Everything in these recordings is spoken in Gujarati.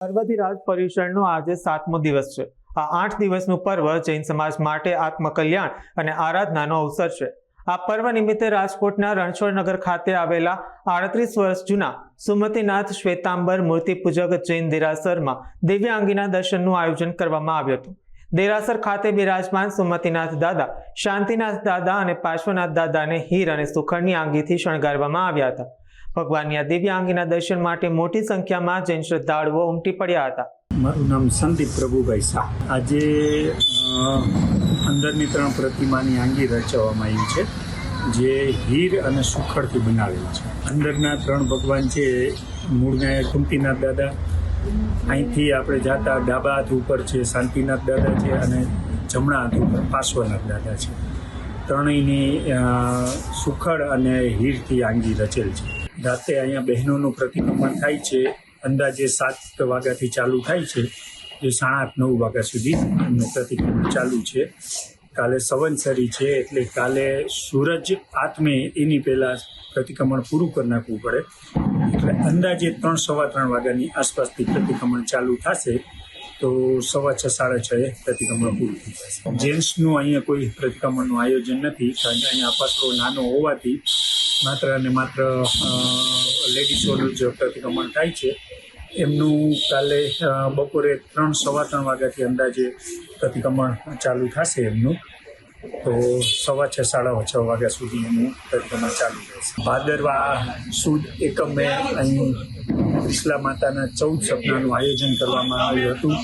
પાર્વતીરાજ પર્યુષણનો આજે સાતમો દિવસ છે. આ આઠ દિવસનું પર્વ જૈન સમાજ માટે આત્મકલ્યાણ અને આરાધનાનો અવસર છે. આ પર્વ નિમિત્તે રાજકોટના રણછોડનગર ખાતે આવેલા આડત્રીસ વર્ષ જૂના સુમતિનાથ શ્વેતાંબર મૂર્તિ પૂજક જૈન દેરાસરમાં દિવ્યાંગીના દર્શનનું આયોજન કરવામાં આવ્યું હતું. દેરાસર ખાતે બિરાજમાન સુમતીનાથ દાદા, શાંતિનાથ દાદા અને પાર્શ્વનાથ દાદાને હીર અને સુખડની આંગીથી શણગારવામાં આવ્યા હતા. ભગવાનની દિવ્યાંગીના દર્શન માટે મોટી સંખ્યામાં જૈન શ્રદ્ધાળુઓ ઉમટી પડ્યા હતા. મારું નામ સંદીપ પ્રભુભાઈ શાહ. આજે અંદરની ત્રણ પ્રતિમાની આંગી રચવામાં આવી છે, જે હીર અને સુખડથી બનાવેલી છે. અંદરના ત્રણ ભગવાન છે મૂળના કુંતીનાથ દાદા. અહીંથી આપણે જાતા ડાબા હાથ ઉપર છે શાંતિનાથ દાદા છે અને જમણા હાથ ઉપર પાર્શ્વનાથ દાદા છે. ત્રણેયની સુખડ અને હીરથી આંગી રચેલ છે. રાતે અહીંયા બહેનોનું પ્રતિક્રમણ થાય છે, અંદાજે સાત વાગ્યાથી ચાલુ થાય છે, જે સાડા આઠ, નવ વાગ્યા સુધી એમનું પ્રતિક્રમણ ચાલુ છે. કાલે સવનસરી છે, એટલે કાલે સૂરજ આત્મે એની પહેલાં પ્રતિક્રમણ પૂરું કરી નાખવું પડે. એટલે અંદાજે ત્રણ, સવા ત્રણ વાગ્યાની આસપાસથી પ્રતિક્રમણ ચાલુ થશે, તો સવા છ, સાડા છ એ પ્રતિક્રમણ પૂરું થઈ જશે. જેન્ટ્સનું અહીંયા કોઈ પ્રતિક્રમણનું આયોજન નથી, કારણ કે અહીંયા પાત્રો નાનો હોવાથી માત્ર અને માત્ર લેડીઝોનું જ પ્રતિક્રમણ થાય છે, એમનું કાલે બપોરે ત્રણ, સવા ત્રણ વાગ્યાથી અંદાજે પ્રતિક્રમણ ચાલુ થશે એમનું. તો સવા છ, સાડા છ વાગ્યા સુધી એનું પ્રતિક્રમણ ચાલુ રહેશે. ભાદરવા સુદ એકમે અહીં વિસલા માતાના ચૌદ સપનાનું આયોજન કરવામાં આવ્યું હતું.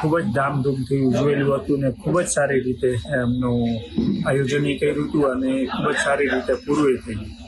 ખૂબ જ ધામધૂમથી ઉજવેલું હતું ને ખૂબ જ સારી રીતે એમનું આયોજન કર્યું હતું અને ખૂબ જ સારી રીતે પૂરું થયું